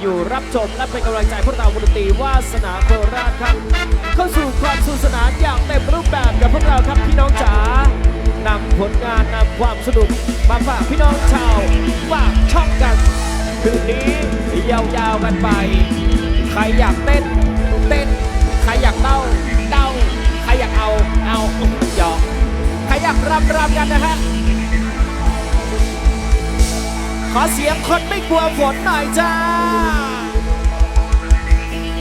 อยู่รับชมและเป็นกำลังใจพวกเราวงดนตรีวาสนาโคราชครับ เข้าสู่ความสนุกสนานอย่างเต็มรูปแบบกับพวกเราครับพี่น้องจ๋านำผลงานนำความสนุกมาฝากพี่น้องชาวฝากช่องกันคืนนี้ยาวๆกันไป ใครอยากเต้นเต้น ใครอยากเต้าเต้าใครอยากเอาเอาหยอกใครอยากรำรำกันนะฮะ ขอเสียงคนไม่กลัวฝนหน่อยจ้า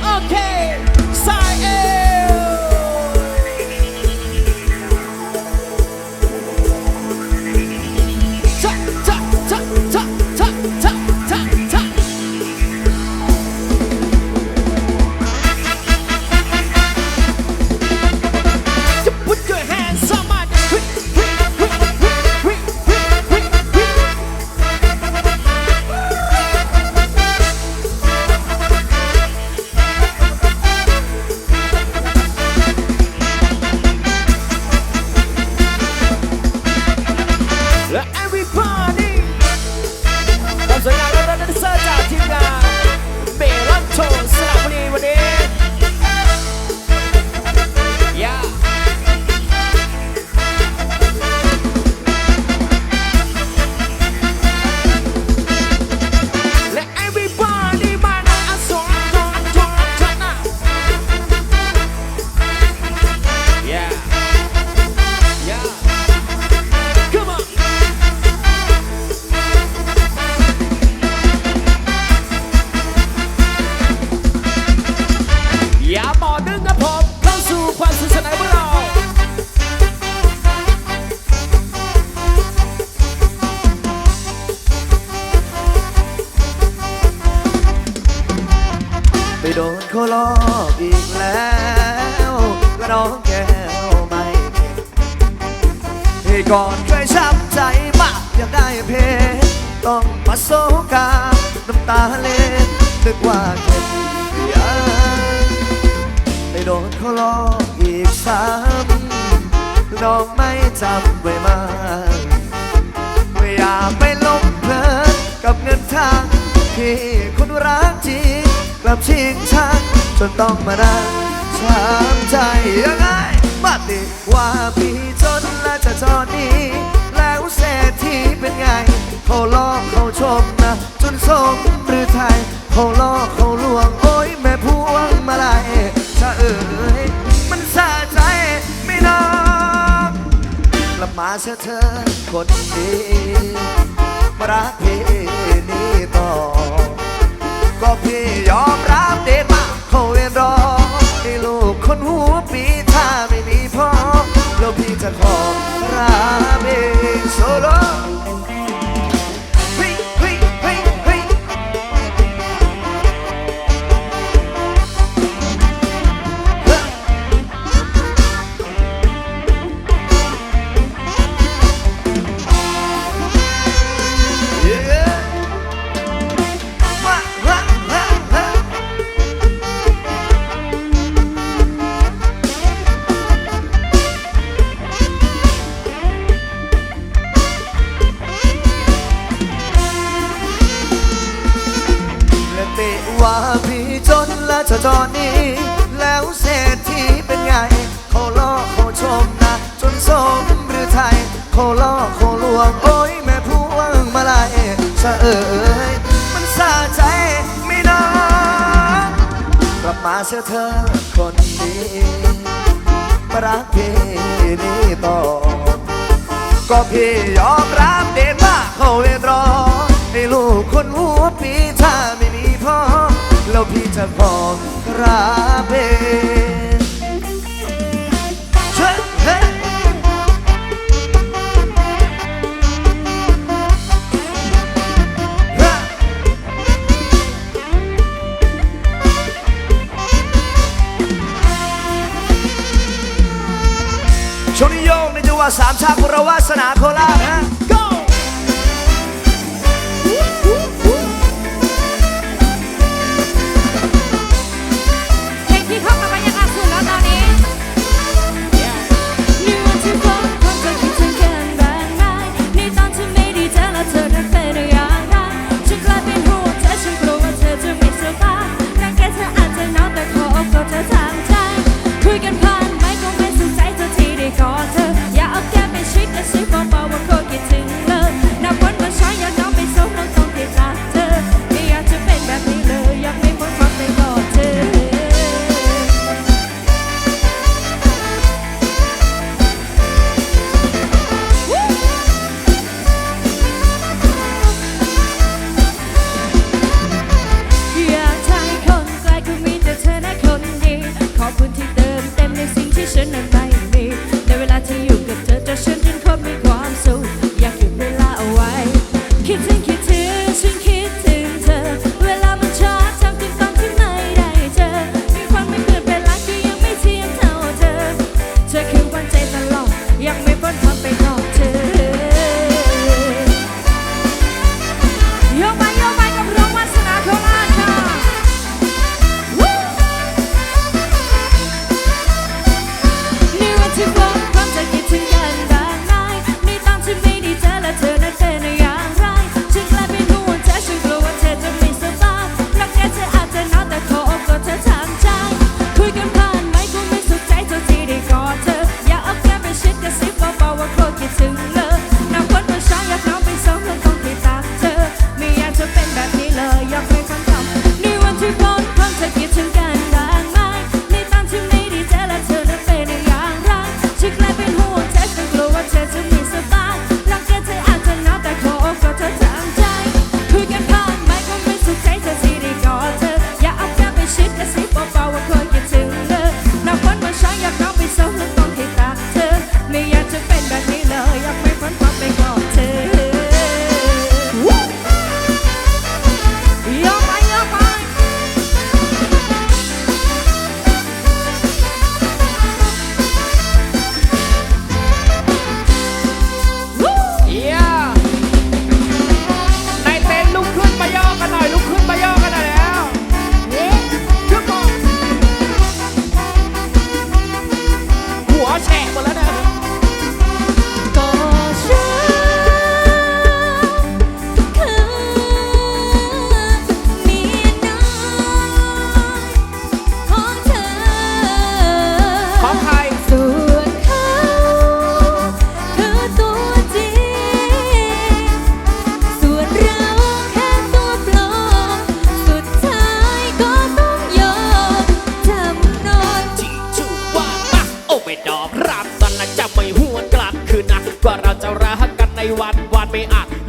โอเค ก่อนเคยช้ำใจมากอยากได้เพชรต้องมาโซกา น้ำตาเล็ดนึกว่าเก็บยาไปโดนเขาลอกอีกซ้ำน้องไม่จำไว้มาไม่อยากไปลงเพลินกับเงินทางที่คนรักจริงกลับชิงชังจนต้องมานั่ง ช้ำใจยังไงบ้าติว่าพี่จนและจะจอดนี้ แล้วเศรษฐีเป็นไง เขาลอกเขาชมนะ จนสมหรือไทย เขาลอกเขาลวง โอ้ยแม่พวงมาลัยชะเอ๋ยมันสะใจไม่นองกลับมาเสียเธอคนดีมารักพี่นี่ต่อ ก็พี่ยอมรับเด็ดมาเขาเรียนรอ กคนหัวปีถ้าไม่มีพ่อแล้วพี่จะขอราเบงโซโล เสียเธอคนดีมารักพี่นี่ต่อ ก็พี่ยอมรับเด็ดว่าเขาเวรอให้ลูกคนหัวปีถ้าไม่มีพ่อ แล้วพี่จะบอกรับเอง ช่วงนี้โยงในจังหวะสามชาติของเราวาสนาโคราชฮะ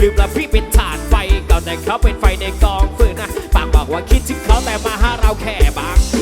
ลืมแล้พี่เป็นถ่านไฟก่อนแต่เขาเป็นไฟในกองฟืนนะปากบอกว่าคิดถึงเขาแต่มาหาเราแค่บาง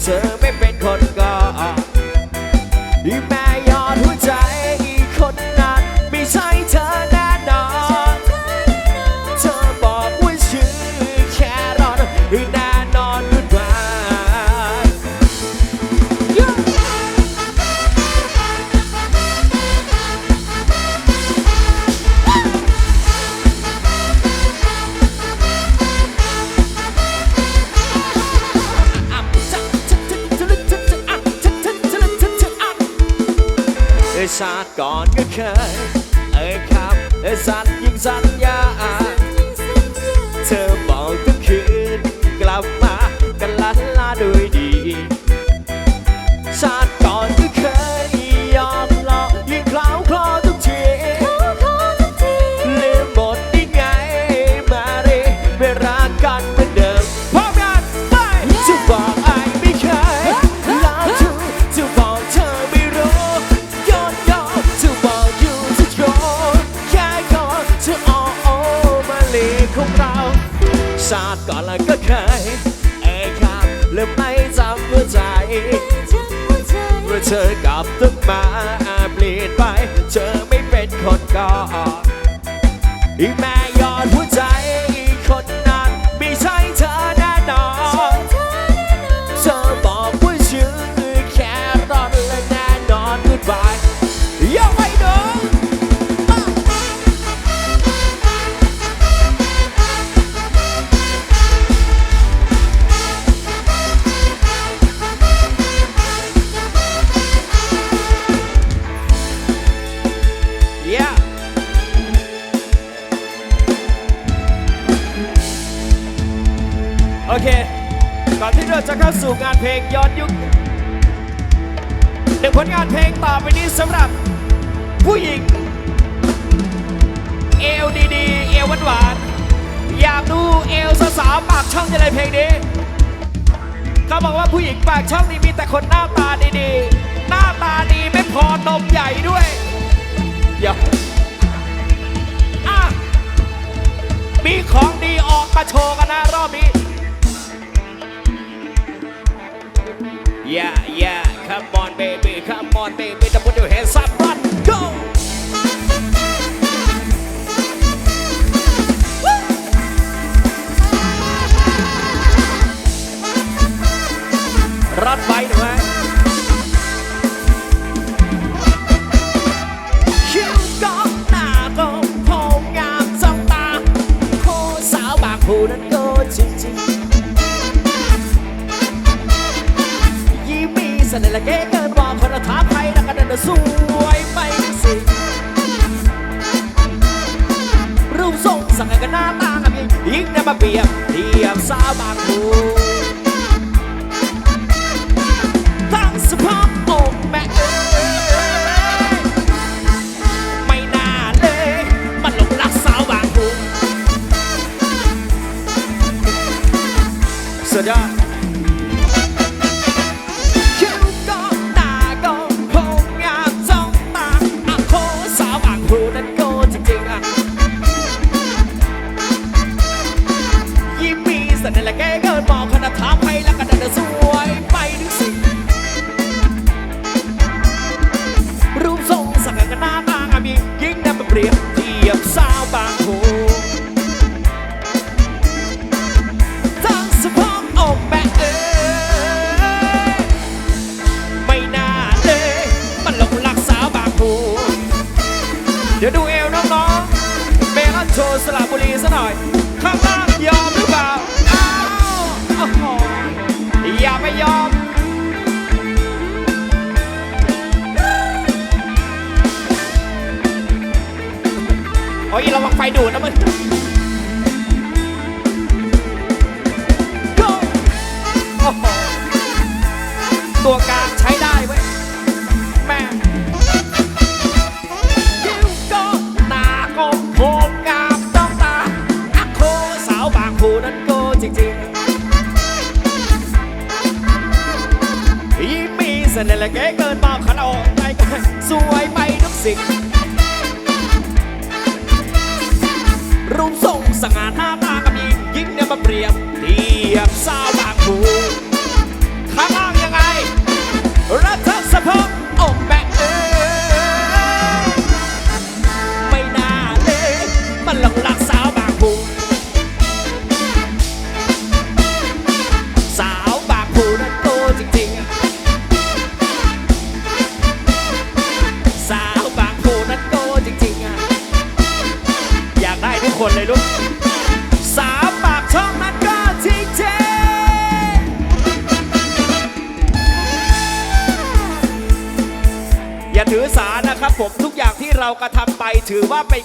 เธอไม่เป็นคนก่อน ยชาติก่อนก็เคย เอ้ยครับเอ้ยสัญญิงสัญญา เธอบอกทุกคืนกลับมากันลันลาด้วยดี ชาติก่อนแล้วก็เคย เอ้ครับลืมไม่จำหัวใจเมื่อเธอกลับต้องมาเปลี่ยนไป เธอไม่เป็นคนก่อนอีแม สู่งานเพลงย้อนยุคหนึ่งผลงานเพลงต่อไปนี้สำหรับ ผู้หญิง เอวดีๆ เอวหวานๆอยากดูเอวสาวๆปากช่องจะเลยเพลงนี้เขาบอกว่าผู้หญิงปากช่องนี้มีแต่คนหน้าตาดีๆ หน้าตาดีไม่พอนมใหญ่ด้วยเดี๋ยวอะมีของดีออกมาโชว์กันนะรอบนี้ Yeah, yeah, come on, baby, come on, baby, จะ put your hands up, run, go! รัดไว้ บสาวบางูตั้งสภาพอกแม่เอ้ยไม่น่าเลยมันหลงรักสาวบางผู้สุดยอด โอ้ยระวังไฟดูดนะมึง Go โอ้โหตัวกลาง ถือว่าเป็น